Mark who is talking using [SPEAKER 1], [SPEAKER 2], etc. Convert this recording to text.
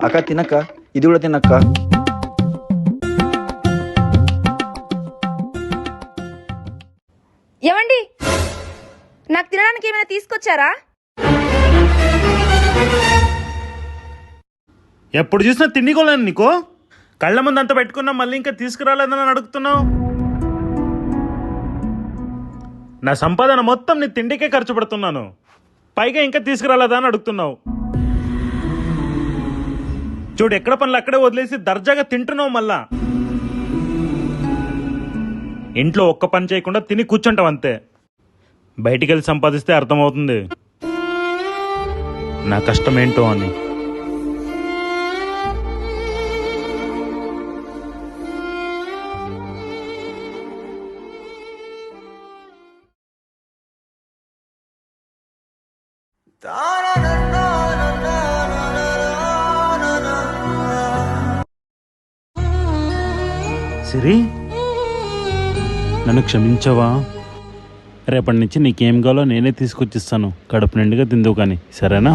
[SPEAKER 1] అక్క తినక్క ఇది కూడా తినక్క.
[SPEAKER 2] ఏమండి? నాకు తినడానికి ఏమైనా తీసుకొచ్చారా?
[SPEAKER 3] ఎప్పుడు చూసినా తిండి కొలేను నీకు? కళ్ళ ముందు అంత పెట్టుకున్నా మళ్ళీ ఇంకా తీసుకురాలేదని అడుగుతున్నావు? నా సంపాదన మొత్తం నీ తిండికే ఖర్చు పెడుతున్నాను. పైగా ఇంకా తీసుకురాలేదా అని అడుగుతున్నావు. చూడు ఎక్కడ పనులు అక్కడే వదిలేసి దర్జాగా తింటున్నావు మళ్ళా. ఇంట్లో ఒక్క పని చేయకుండా తిని కూర్చుంటావు అంతే. బయటికి వెళ్ళి సంపాదిస్తే అర్థమవుతుంది. నా కష్టం ఏంటో అని సిరి? నన్ను క్షమించవా? రేపటి నుంచి నీకేం కావాలో నేనే తీసుకొచ్చిస్తాను. కడుపు నిండుగా తిందువు కానీ సరేనా?